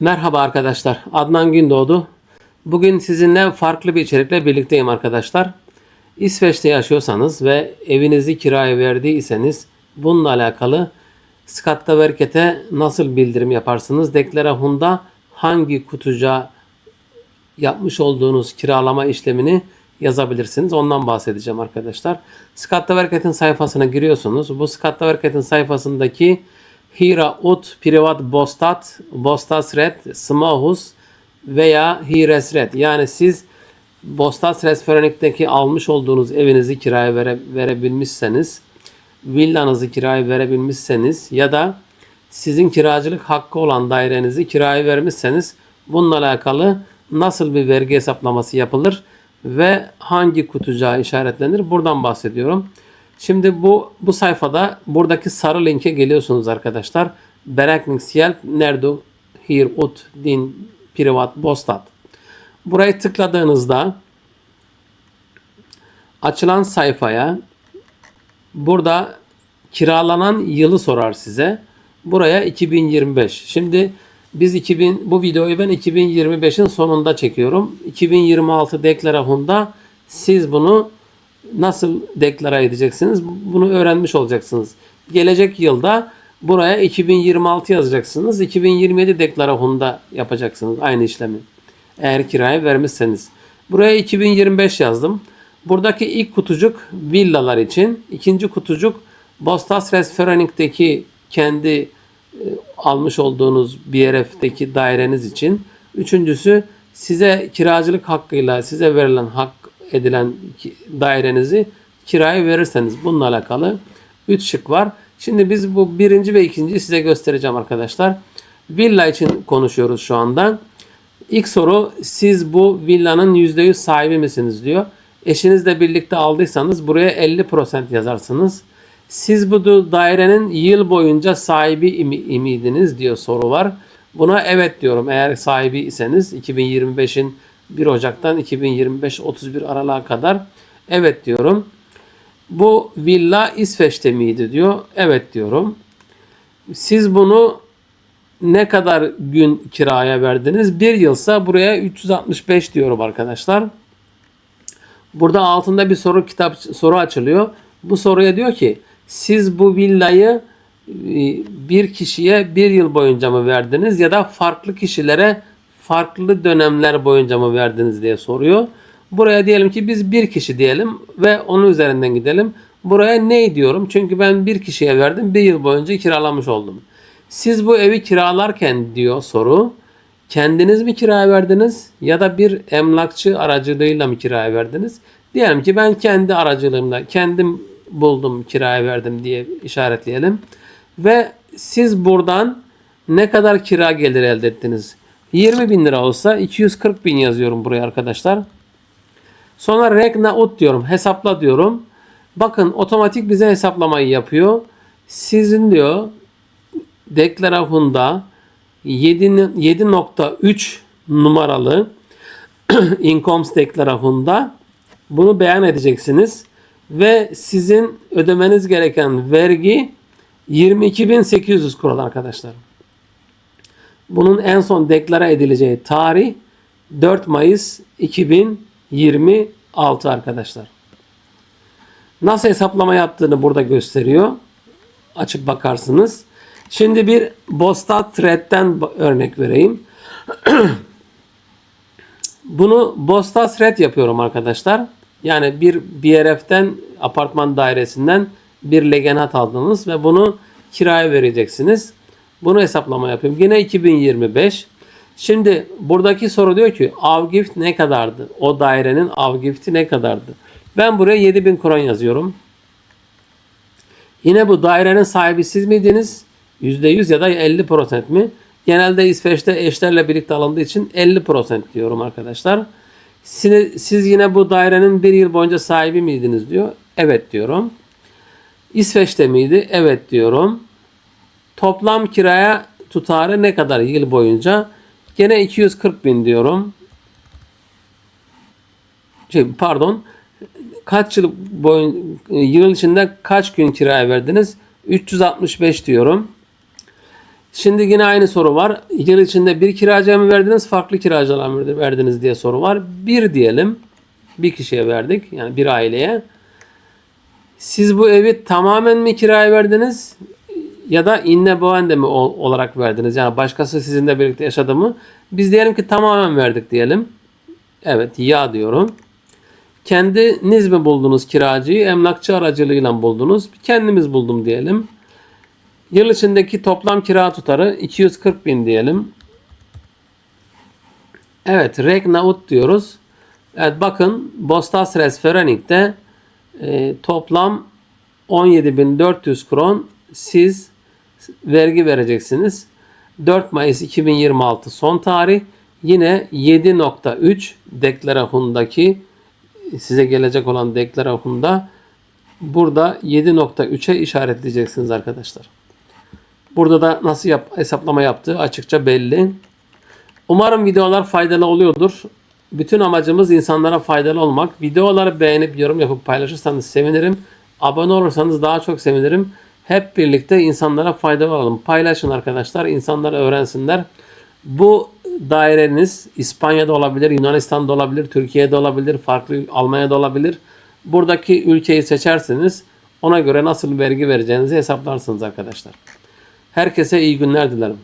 Merhaba arkadaşlar. Adnan Gündoğdu. Bugün sizinle farklı bir içerikle birlikteyim arkadaşlar. İsveç'te yaşıyorsanız ve evinizi kiraya verdiyseniz bununla alakalı Skattaverket'e nasıl bildirim yaparsınız? Deklarahunda hangi kutucuğa yapmış olduğunuz kiralama işlemini yazabilirsiniz. Ondan bahsedeceğim arkadaşlar. Skattaverket'in sayfasına giriyorsunuz. Bu Skattaverket'in sayfasındaki Hira ut privat bostat, bostasret, smahus veya hiresret. Yani siz Bostas Resferenik'teki almış olduğunuz evinizi kiraya vere, verebilmişseniz, villanızı kiraya verebilmişseniz ya da sizin kiracılık hakkı olan dairenizi kiraya vermişseniz bununla alakalı nasıl bir vergi hesaplaması yapılır ve hangi kutucuğa işaretlenir buradan bahsediyorum. Şimdi bu bu sayfada buradaki sarı linke geliyorsunuz arkadaşlar. Beräkningshjälp när du hyr ut din privat bostad. Buraya tıkladığınızda açılan sayfaya burada kiralanan yılı sorar size. Buraya 2025. Şimdi biz 2000 bu videoyu ben 2025'in sonunda çekiyorum. 2026 deklarafında siz bunu nasıl deklara edeceksiniz? Bunu öğrenmiş olacaksınız. Gelecek yılda buraya 2026 yazacaksınız. 2027 deklarafında yapacaksınız aynı işlemi. Eğer kiraya vermişseniz. Buraya 2025 yazdım. Buradaki ilk kutucuk villalar için. ikinci kutucuk Bostas Resferenik'teki kendi e, almış olduğunuz BRF'deki daireniz için. Üçüncüsü size kiracılık hakkıyla size verilen hak edilen dairenizi kiraya verirseniz bununla alakalı 3 şık var. Şimdi biz bu birinci ve ikinciyi size göstereceğim arkadaşlar. Villa için konuşuyoruz şu anda. İlk soru siz bu villanın %100 sahibi misiniz diyor. Eşinizle birlikte aldıysanız buraya 50% yazarsınız. Siz bu da- dairenin yıl boyunca sahibi imi- imiydiniz diyor soru var. Buna evet diyorum eğer sahibi iseniz 2025'in 1 Ocak'tan 2025 31 Aralık'a kadar evet diyorum. Bu villa İsveç'te miydi diyor. Evet diyorum. Siz bunu ne kadar gün kiraya verdiniz? Bir yılsa buraya 365 diyorum arkadaşlar. Burada altında bir soru kitap soru açılıyor. Bu soruya diyor ki siz bu villayı e, bir kişiye bir yıl boyunca mı verdiniz ya da farklı kişilere farklı dönemler boyunca mı verdiniz diye soruyor. Buraya diyelim ki biz bir kişi diyelim ve onun üzerinden gidelim. Buraya ne diyorum? Çünkü ben bir kişiye verdim. Bir yıl boyunca kiralamış oldum. Siz bu evi kiralarken diyor soru. Kendiniz mi kiraya verdiniz ya da bir emlakçı aracılığıyla mı kiraya verdiniz? Diyelim ki ben kendi aracılığımla kendim buldum kiraya verdim diye işaretleyelim. Ve siz buradan ne kadar kira gelir elde ettiniz? 20 bin lira olsa 240 bin yazıyorum buraya arkadaşlar. Sonra regna ut diyorum. Hesapla diyorum. Bakın otomatik bize hesaplamayı yapıyor. Sizin diyor deklarafında 7 7.3 numaralı incomes deklarafında bunu beyan edeceksiniz ve sizin ödemeniz gereken vergi 22.800 kuruş arkadaşlar. Bunun en son deklara edileceği tarih 4 Mayıs 2026 arkadaşlar. Nasıl hesaplama yaptığını burada gösteriyor. Açıp bakarsınız. Şimdi bir Bostat Thread'den örnek vereyim. Bunu Bostat Thread yapıyorum arkadaşlar. Yani bir BRF'den apartman dairesinden bir legenat aldınız ve bunu kiraya vereceksiniz. Bunu hesaplama yapıyorum. Yine 2025. Şimdi buradaki soru diyor ki avgift ne kadardı? O dairenin avgifti ne kadardı? Ben buraya 7000 kron yazıyorum. Yine bu dairenin sahibi siz miydiniz? %100 ya da 50% mi? Genelde İsveç'te eşlerle birlikte alındığı için 50% diyorum arkadaşlar. Siz, yine bu dairenin bir yıl boyunca sahibi miydiniz diyor. Evet diyorum. İsveç'te miydi? Evet diyorum. Toplam kiraya tutarı ne kadar yıl boyunca? Gene 240 bin diyorum. Şey, pardon. Kaç yıl boyun yıl içinde kaç gün kiraya verdiniz? 365 diyorum. Şimdi yine aynı soru var. Yıl içinde bir kiracıya mı verdiniz, farklı kiracılara mı verdiniz diye soru var. Bir diyelim. Bir kişiye verdik. Yani bir aileye. Siz bu evi tamamen mi kiraya verdiniz? Ya da inne boende mi ol- olarak verdiniz? Yani başkası sizinle birlikte yaşadı mı? Biz diyelim ki tamamen verdik diyelim. Evet ya diyorum. Kendiniz mi buldunuz kiracıyı? Emlakçı aracılığıyla buldunuz. Kendimiz buldum diyelim. Yıl içindeki toplam kira tutarı 240 bin diyelim. Evet, Regnaut diyoruz. Evet bakın Bostas Resferenik'te e, toplam 17.400 kron siz vergi vereceksiniz. 4 Mayıs 2026 son tarih. Yine 7.3 deklarasyondaki size gelecek olan deklarasyonda burada 7.3'e işaretleyeceksiniz arkadaşlar. Burada da nasıl yap, hesaplama yaptığı açıkça belli. Umarım videolar faydalı oluyordur. Bütün amacımız insanlara faydalı olmak. Videoları beğenip yorum yapıp paylaşırsanız sevinirim. Abone olursanız daha çok sevinirim. Hep birlikte insanlara faydalı olalım. Paylaşın arkadaşlar. İnsanlar öğrensinler. Bu daireniz İspanya'da olabilir, Yunanistan'da olabilir, Türkiye'de olabilir, farklı Almanya'da olabilir. Buradaki ülkeyi seçersiniz. Ona göre nasıl vergi vereceğinizi hesaplarsınız arkadaşlar. Herkese iyi günler dilerim.